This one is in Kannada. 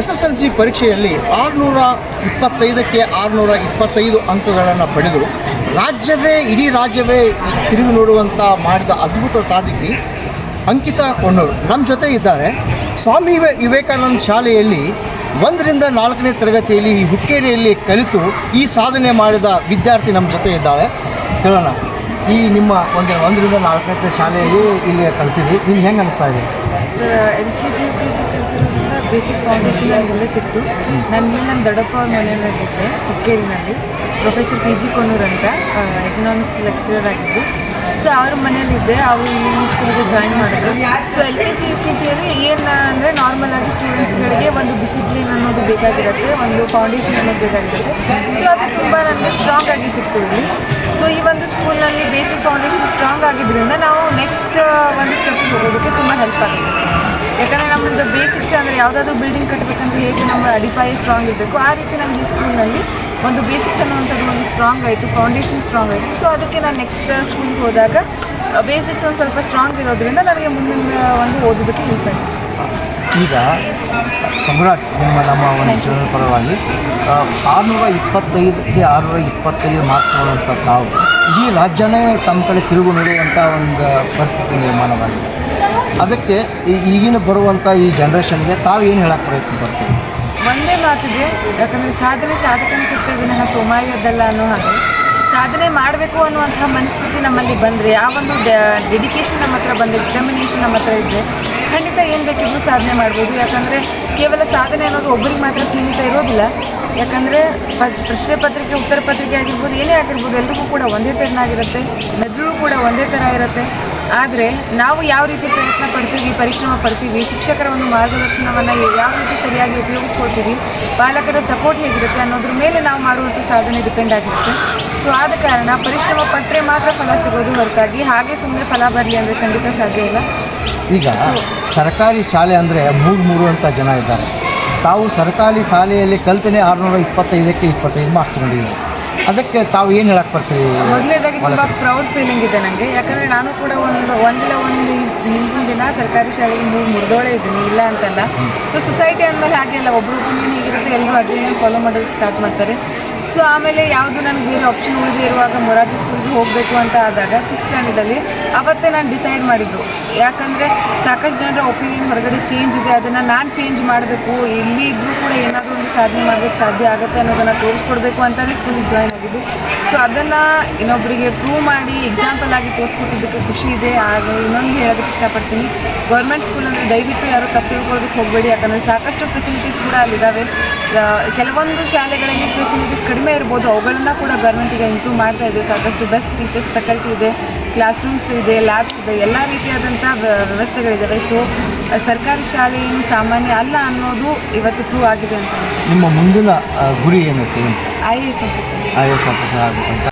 ಎಸ್ ಎಸ್ ಎಲ್ ಸಿ ಪರೀಕ್ಷೆಯಲ್ಲಿ ಆರುನೂರ ಇಪ್ಪತ್ತೈದಕ್ಕೆ ಆರುನೂರ ಇಪ್ಪತ್ತೈದು ಅಂಕಗಳನ್ನು ಪಡೆದು ರಾಜ್ಯವೇ, ಇಡೀ ರಾಜ್ಯವೇ ತಿರುಗಿ ನೋಡುವಂಥ ಮಾಡಿದ ಅದ್ಭುತ ಸಾಧಕಿ ಅಂಕಿತಾ ಕೊಂಡೂರು. ನಮ್ಮ ಜೊತೆ ಇದ್ದಾರೆ ಸ್ವಾಮಿ ವಿವೇಕಾನಂದ ಶಾಲೆಯಲ್ಲಿ ಒಂದರಿಂದ ನಾಲ್ಕನೇ ತರಗತಿಯಲ್ಲಿ ಈ ಹುಕ್ಕೇರಿಯಲ್ಲಿ ಕಲಿತು ಈ ಸಾಧನೆ ಮಾಡಿದ ವಿದ್ಯಾರ್ಥಿ ನಮ್ಮ ಜೊತೆ ಇದ್ದಾಳೆ. ಹೇಳೋಣ ಈ ನಿಮ್ಮ ಒಂದು ಒಂದರಿಂದ ನಾಲ್ಕನೇ ಶಾಲೆಯಲ್ಲಿ ಇಲ್ಲಿ ಕಲ್ತಿದ್ವಿ ನಿಮ್ಗೆ ಹೆಂಗೆ ಅನಿಸ್ತಾ ಇದೆ? Sir, L K G, U K G basic foundation ಅದೆಲ್ಲ ಸಿಕ್ತು. ನನಗೆ ನನ್ನ ದೊಡ್ಡಪ್ಪ ಅವ್ರ ಮನೆಯಲ್ಲಿದ್ದೆ ಹುಕ್ಕೇರಿನಲ್ಲಿ. ಪ್ರೊಫೆಸರ್ ಪಿ ಜಿ ಕೊಣ್ಣೂರ್ ಅಂತ ಎಕನಾಮಿಕ್ಸ್ ಲೆಕ್ಚರರ್ ಆಗಿದ್ದು. ಸೊ ಅವ್ರ ಮನೆಯಲ್ಲಿದ್ದೆ ಅವರು ಇಲ್ಲಿ ಈ ಸ್ಕೂಲ್ಗೆ ಜಾಯಿನ್ ಮಾಡಿದ್ರು. So L K G U K ಜಿಯಲ್ಲಿ ಏನ ಅಂದರೆ ನಾರ್ಮಲ್ ಆಗಿ ಸ್ಟೂಡೆಂಟ್ಸ್ಗಳಿಗೆ ಒಂದು ಡಿಸಿಪ್ಲಿನ್ ಅನ್ನೋದು ಬೇಕಾಗಿರುತ್ತೆ, ಒಂದು ಫೌಂಡೇಶನ್ ಅನ್ನೋದು ಬೇಕಾಗಿರುತ್ತೆ. ಸೊ ಅದು ತುಂಬ ನನಗೆ ಸ್ಟ್ರಾಂಗ್ ಆಗಿ ಸಿಕ್ತು ಇಲ್ಲಿ. ಸೊ ಈ ಒಂದು ಸ್ಕೂಲ್ನಲ್ಲಿ ಬೇಸಿಕ್ ಫೌಂಡೇಶನ್ ಸ್ಟ್ರಾಂಗ್ ಆಗಿದ್ದರಿಂದ ನಾವು ನೆಕ್ಸ್ಟ್ ಒಂದು ಸ್ಟೆಪ್ ಹೋಗೋದಕ್ಕೆ ತುಂಬ ಹೆಲ್ಪ್ ಆಗುತ್ತೆ. ಯಾಕಂದರೆ ನಮ್ಮದು ಬೇಸಿಕ್ಸ್ ಅಂದರೆ ಯಾವುದಾದ್ರೂ ಬಿಲ್ಡಿಂಗ್ ಕಟ್ಟಬೇಕಂದ್ರೆ ಹೇಗೆ ನಮ್ಮ ಅಡಿಪಾಯ ಸ್ಟ್ರಾಂಗ್ ಇರಬೇಕು. ಆ ರೀತಿ ನಮಗೆ ಈ ಸ್ಕೂಲ್ನಲ್ಲಿ ಒಂದು ಬೇಸಿಕ್ಸ್ ಅನ್ನುವಂಥದ್ದು ಒಂದು ಸ್ಟ್ರಾಂಗ್ ಆಯಿತು ಫೌಂಡೇಶನ್ ಸ್ಟ್ರಾಂಗ್ ಆಯಿತು. ಸೊ ಅದಕ್ಕೆ ನಾನು ನೆಕ್ಸ್ಟ್ ಸ್ಕೂಲ್ಗೆ ಹೋದಾಗ ಬೇಸಿಕ್ಸ್ ಒಂದು ಸ್ವಲ್ಪ ಸ್ಟ್ರಾಂಗ್ ಇರೋದ್ರಿಂದ ನನಗೆ ಮುಂದಿನ ಒಂದು ಓದೋದಕ್ಕೆ ಹೆಲ್ಪ್ ಆಯಿತು. ಈಗ ಕಂಗ್ರಾಟ್ಸ್ ನಿಮ್ಮ ನಮ್ಮ ಒಂದು ಪರವಾಗಿ. ಆರುನೂರ ಇಪ್ಪತ್ತೈದಕ್ಕೆ ಆರುನೂರ ಇಪ್ಪತ್ತೈದು ಮಾರ್ಕ್ಸ್ ಮಾಡುವಂಥ ತಾವು ಇಡೀ ರಾಜ್ಯನೇ ತಮ್ಮ ಕಡೆ ತಿರುಗು ನಡೆಯುವಂಥ ಒಂದು ಪರಿಸ್ಥಿತಿ ನಿರ್ಮಾಣವಾಗಿದೆ. ಅದಕ್ಕೆ ಈಗಿನ ಬರುವಂಥ ಈ ಜನ್ರೇಷನ್ಗೆ ತಾವು ಏನು ಹೇಳಕ್ಕೆ ಪ್ರಯತ್ನ ಪಡ್ತೀವಿ ಒಂದೇ ಮಾತಿಗೆ ಯಾಕಂದರೆ ಸಾಧನೆ ಸಾಧಕನ ಸುತ್ತ ವಿನಃ ಸೋಮಾಯದ್ದಲ್ಲ ಅನ್ನೋ ಹಾಗೆ. ಸಾಧನೆ ಮಾಡಬೇಕು ಅನ್ನುವಂಥ ಮನಸ್ಥಿತಿ ನಮ್ಮಲ್ಲಿ ಬಂದರೆ, ಆ ಒಂದು ಡೆಡಿಕೇಶನ್ ನಮ್ಮ ಹತ್ರ ಬಂದರೆ ಡಿಟರ್ಮಿನೇಷನ್ ನಮ್ಮ ಹತ್ರ ಇದ್ದರೆ ಖಂಡಿತ ಏನು ಬೇಕಿದ್ರೂ ಸಾಧನೆ ಮಾಡ್ಬೋದು. ಯಾಕಂದರೆ ಕೇವಲ ಸಾಧನೆ ಅನ್ನೋದು ಒಬ್ಬರಿಗೆ ಮಾತ್ರ ಸೀಮಿತ ಇರೋದಿಲ್ಲ. ಯಾಕಂದರೆ ಪ್ರಶ್ನೆ ಪತ್ರಿಕೆ, ಉತ್ತರ ಪತ್ರಿಕೆ ಆಗಿರ್ಬೋದು, ಏನೇ ಆಗಿರ್ಬೋದು, ಎಲ್ರಿಗೂ ಕೂಡ ಒಂದೇ ಥರನಾಗಿರುತ್ತೆ ಮೆದುಳು ಕೂಡ ಒಂದೇ ಥರ ಇರುತ್ತೆ. ಆದರೆ ನಾವು ಯಾವ ರೀತಿ ಪ್ರಯತ್ನ ಪಡ್ತೀವಿ ಪರಿಶ್ರಮ ಪಡ್ತೀವಿ ಶಿಕ್ಷಕರ ಒಂದು ಮಾರ್ಗದರ್ಶನವನ್ನು ಯಾವ ರೀತಿ ಸರಿಯಾಗಿ ಉಪಯೋಗಿಸ್ಕೊಳ್ತೀವಿ ಬಾಲಕರ ಸಪೋರ್ಟ್ ಹೇಗಿರುತ್ತೆ ಅನ್ನೋದ್ರ ಮೇಲೆ ನಾವು ಮಾಡುವಂಥ ಸಾಧನೆ ಡಿಪೆಂಡ್ ಆಗಿರುತ್ತೆ. ಸೊ ಆದ ಕಾರಣ ಪರಿಶ್ರಮ ಪಟ್ಟರೆ ಮಾತ್ರ ಫಲ ಸಿಗೋದು ಹೊರತಾಗಿ ಹಾಗೆ ಸುಮ್ಮನೆ ಫಲ ಬರಲಿ ಅಂದರೆ ಖಂಡಿತ ಸಾಧ್ಯ ಇಲ್ಲ. ಈಗ ಸರ್ಕಾರಿ ಶಾಲೆ ಅಂದರೆ ಮೂರು ಮೂರು ಅಂತ ಜನ ಇದ್ದಾರೆ. ತಾವು ಸರ್ಕಾರಿ ಶಾಲೆಯಲ್ಲಿ ಕಲ್ತನೇ ಆರುನೂರ ಇಪ್ಪತ್ತೈದಕ್ಕೆ ಇಪ್ಪತ್ತೈದು ಮಾರ್ಕ್ಸ್ ತಗೊಂಡಿದ್ದೀವಿ ಅದಕ್ಕೆ ತಾವು ಏನು ಹೇಳಕ್ಕೆ ಬರ್ತೀವಿ ಮೊದಲನೇದಾಗಿ ತುಂಬ ಪ್ರೌಡ್ ಫೀಲಿಂಗ್ ಇದೆ ನನಗೆ ಯಾಕಂದರೆ ನಾನು ಕೂಡ ಒಂದು ಒಂದಿಲ್ಲ ಒಂದು ಹಿಂದಿನ ದಿನ ಸರ್ಕಾರಿ ಶಾಲೆಗೆ ಮೂರು ಮುರಿದೋಳೆ ಇದ್ದೀನಿ ಇಲ್ಲ ಅಂತಲ್ಲ. ಸೊ ಸೊಸೈಟಿ ಅಂದಮೇಲೆ ಹಾಗೆ ಅಲ್ಲ ಒಬ್ಬರು ಒಪಿನಿಯನ್ ಹೇಗಿರುತ್ತೆ ಎಲ್ಲರೂ ಅದೇನೇ ಫಾಲೋ ಮಾಡೋದಕ್ಕೆ ಸ್ಟಾರ್ಟ್ ಮಾಡ್ತಾರೆ. ಸೊ ಆಮೇಲೆ ಯಾವುದು ನನಗೆ ಬೇರೆ ಆಪ್ಷನ್ ಉಳಿದೇ ಇರುವಾಗ ಮೊರಾರ್ಜಿ ಸ್ಕೂಲ್ಗೆ ಹೋಗಬೇಕು ಅಂತ ಆದಾಗ ಸಿಕ್ಸ್ ಸ್ಟ್ಯಾಂಡರ್ಡಲ್ಲಿ ಅವತ್ತೇ ನಾನು ಡಿಸೈಡ್ ಮಾಡಿದ್ದು. ಯಾಕಂದರೆ ಸಾಕಷ್ಟು ಜನರ ಒಪಿನಿಯನ್ ಹೊರಗಡೆ ಚೇಂಜ್ ಇದೆ. ಅದನ್ನು ನಾನು ಚೇಂಜ್ ಮಾಡಬೇಕು. ಇಲ್ಲಿ ಇದ್ದರೂ ಕೂಡ ಏನಾದರೂ ಒಂದು ಸಾಧನೆ ಸಾಧ್ಯ ಆಗುತ್ತೆ ಅನ್ನೋದನ್ನು ತೋರಿಸ್ಕೊಡ್ಬೇಕು ಅಂತಲೇ ಸ್ಕೂಲಿಗೆ ಜಾಯ್ನ್ ಆಗಿದ್ದು. ಸೊ ಅದನ್ನು ಇನ್ನೊಬ್ಬರಿಗೆ ಪ್ರೂವ್ ಮಾಡಿ ಎಕ್ಸಾಂಪಲ್ ಆಗಿ ತೋರಿಸ್ಕೊಟ್ಟಿದ್ದಕ್ಕೆ ಖುಷಿ ಇದೆ. ಹಾಗೆ ಇನ್ನೊಂದು ಹೇಳೋದಕ್ಕೆ ಇಷ್ಟಪಡ್ತೀನಿ. ಗೌರ್ಮೆಂಟ್ ಸ್ಕೂಲ್ ಅಂದರೆ ದಯವಿಟ್ಟು ಯಾರು ತಪ್ಪು ತಿಳ್ಕೊಳ್ಳೋದಕ್ಕೆ ಹೋಗಬೇಡಿ. ಯಾಕಂದರೆ ಸಾಕಷ್ಟು ಫೆಸಿಲಿಟೀಸ್ ಕೂಡ ಅಲ್ಲಿದ್ದಾವೆ ಕೆಲವೊಂದು ಶಾಲೆಗಳಲ್ಲಿ ಫೆಸಿಲಿಟೀಸ್ ಕಡಿಮೆ ಇರ್ಬೋದು. ಅವುಗಳನ್ನ ಕೂಡ ಗೌರ್ಮೆಂಟಿಗೆ ಇಂಪ್ರೂವ್ ಮಾಡ್ತಾ ಇದೆ. ಸಾಕಷ್ಟು ಬೆಸ್ಟ್ ಟೀಚರ್ಸ್ ಫ್ಯಾಕಲ್ಟಿ ಇದೆ. ಕ್ಲಾಸ್ ರೂಮ್ಸ್ ಇದೆ ಲ್ಯಾಬ್ಸ್ ಇದೆ ಎಲ್ಲ ರೀತಿಯಾದಂಥ ವ್ಯ- ವ್ಯವಸ್ಥೆಗಳಿದ್ದಾವೆ ಸೊ ಸರ್ಕಾರಿ ಶಾಲೆ ಏನು ಸಾಮಾನ್ಯ ಅಲ್ಲ ಅನ್ನೋದು ಇವತ್ತು ಪ್ರೂವ್ ಆಗಿದೆ ಅಂತ. ನಿಮ್ಮ ಮುಂದಿನ ಗುರಿ ಏನೈತಿ? I A S officer I S officer ಆಗಬೇಕಂತ.